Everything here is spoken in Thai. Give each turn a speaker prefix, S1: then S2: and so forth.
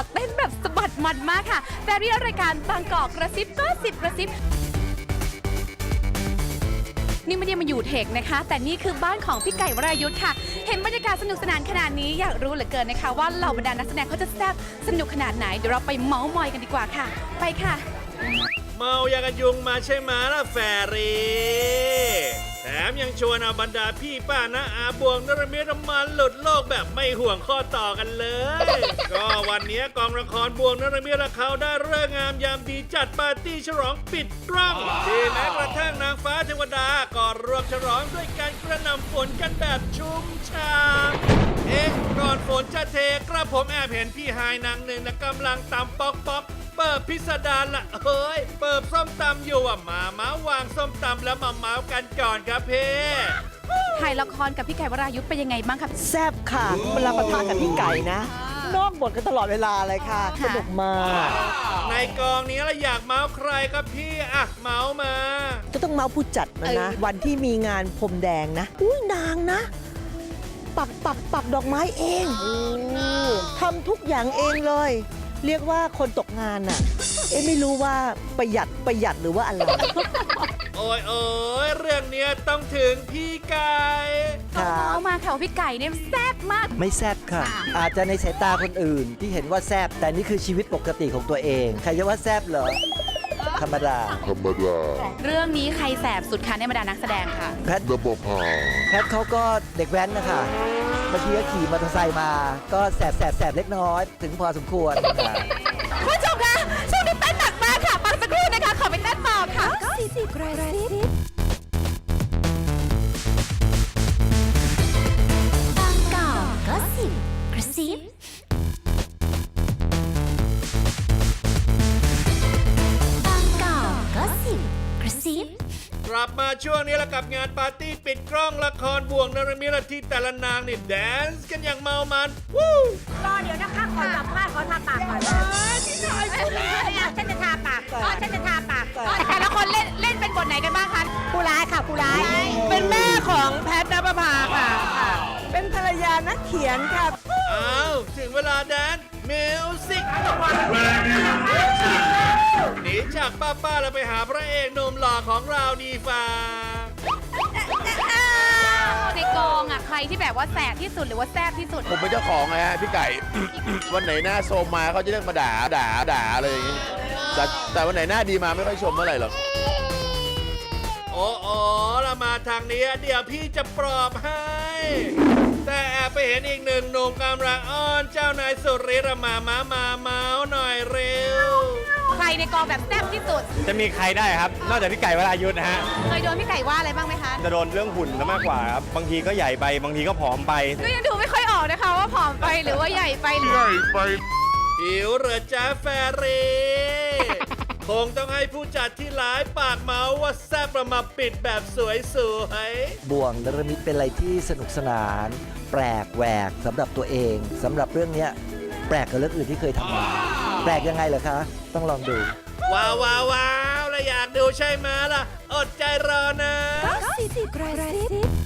S1: ากเต้นแบบสะบัดมันมากค่ะแต่เรียรายการบางกอกกระซิบก็สิบกระซิบ นี่ไม่ได้มาอยู่เทคนะคะ แต่นี่คือบ้านของพี่ไก่วรายุทธ์ค่ะ เห็นบรรยากาศสนุกสนานขนาดนี้อยากรู้เหลือเกินนะคะ ว่าเหล่าบรรดานักแสดงเขาจะแซ่บสนุกขนาดไหนเดี๋ยวเราไปเมาส์มอยกันดีกว่าค่ะ ไปค่ะ
S2: เมายากันยุงมาใช่ไหมล่ะแฟรี่ แถมยังชวนเอาบรรดาพี่ป้านะอาบวงนรมิตมันหลุดโลกแบบไม่ห่วงข้อต่อกันเลย ก็วันนี้กองละครบวงนรมิตและเขาได้เรื่องงามยามดีจัดปาร์ตี้ฉลองปิดกล้องที่แม้กระทั่งนางฟ้าเทวดาก็ร่วมฉลองด้วยการกระหน่ำฝนกันแบบชุ่มฉ่ำเอ๊ะก่อนฝนจะเทกระผมแอบเห็นพี่หายนางหนึ่งนะกำลังตำป๊อกป๊อกเปิดพิสดารละเฮ้ย เปิดส้มตำอยู่อะมาเมาส์วางส้มตำแล้วมาเมาส์กันก่อนครับเพ่
S1: ถ่ายละครกับพี่ไก่วรายุทธ์เป็นยังไงบ้างคะ
S3: แซบค่ะเวลาปะทะกับพี่ไก่นะ นอกบทกันตลอดเวลาเลยค่ะสนุกมาก
S2: ในกองนี้เราอยากเมาส์ใครครับพี่อะเมาส์มา
S3: ก็ต้องเมาส์ผู้จัดนะนะ วันที่มีงานพรมแดงนะ อุ้ยนางนะ ปักปักปักดอกไม้เองทำทุกอย่างเองเลย เรียกว่าคนตกงานน่ะ เอ๊ะไม่รู้ว่าประหยัดประหยัดหรือว่าอะไร
S2: โอ้ยโอ้ยเรื่องเนี้ยต้องถึงพี่ไก่
S3: ครั
S1: เมา
S3: บ
S1: ส์มาค่ะว่าพี่ไก่เนี่ยแซ่บมาก
S4: ไม่แซบค่ะ อาจจะในสายตาคนอื่นที่เห็นว่าแซบแต่นี่คือชีวิตปกติของตัวเอง ใครจะว่าแซบเหรอ ธรรมดา
S1: เรื่องนี้ใครแสบสุดคะในบรรดานักแสดงค่ะ
S4: แพทแพทเขาก็เด็กแว้นนะคะ บางทีก็ขี่มอเตอร์ไซค์มา ก็แสบแสบแสบเล็กน้อย ถึงพอสมควร
S2: ลับมาช่วงนี้แล้วกับงานปาร์ตี้ปิดกล้องละครบ่วงนรมิตที่แต่ละนางนี่แดนซ์กันอย่างเมามันวู้
S5: รอเดี๋ยวนะคะขอสัมภาษณ์ขอทาปากก่อนพี่ชายคุณเนี่ยฉันจะทาปากก่อนฉันจะทาปากก่อน
S1: แต่ละคนเล่นเล่นเป็นบทไหนกันบ้างคะ
S5: ผู้ร้ายค่ะผู้ร้าย
S3: เป็นแม่ของแพทนภพาค่ะ เป็นภรรยานักเขียนค่ะ
S2: อ้าวถึงเวลาแดนมิวสิกหนีจาก ป้าป้าๆแล้วไปหาพระเอกหนุ่มหล่อของเราดีฟ้า
S1: ในกองอะใครที่แบบว่าแสบที่สุดหรือว่าแซ่บที่สุด
S6: ผมเป็นเจ้าของไงฮะพี่ไก่ วันไหนหน้าโซมมาเขาจะเรียกมาด่าด่าด่าอะไรอย่างงี้แต่แต่วันไหนหน้าดีมาไม่ค่อยชมเมื่อไหร่หรอก
S2: โอ้โอ้เรามาทางนี้เดี๋ยวพี่จะปลอบให้ แต่แอบไปเห็นอีกหนึ่งหนุ่มกำลังอ้อนเจ้านายสุริรมามามาเมาหน่อยเร็ว
S1: ใครใน กองแบบแซ่บที่สุด
S7: จะมีใครได้ครับ นอกจากพี่ไก่วรายุทธ์นะฮะ
S1: เคยโดนพี่ไก่ว่าอะไรบ้างไหมคะ
S7: จะโดนเรื่องหุ่นซะมากกว่าครับ บางทีก็ใหญ่ไป บางทีก็ผอมไป
S1: ก็ยังดูไม่ค่อยออกนะคะ ว่าผอมไปหรือว่าใหญ่ไปหรือ
S2: หิวเหรอจ้าแฟรีคงต้องให้ผู้จัดที่หลายปากเมาว่าแซ่บประมาปิดแบบสวย
S4: บ่วงนรมิตเป็นอะไรที่สนุกสนาน แปลกแหวกสำหรับตัวเองสำหรับเรื่องเนี้ยแปลกกับเรื่องอื่นที่เคยทำมา แปลกยังไงเหรอคะ ต้องลองดู
S2: ๆว้าวว้าวว้าวแล้วอยากดูใช่ไหมล่ะ อดใจรอนะ
S1: บางกอกก็สิบกระซิบ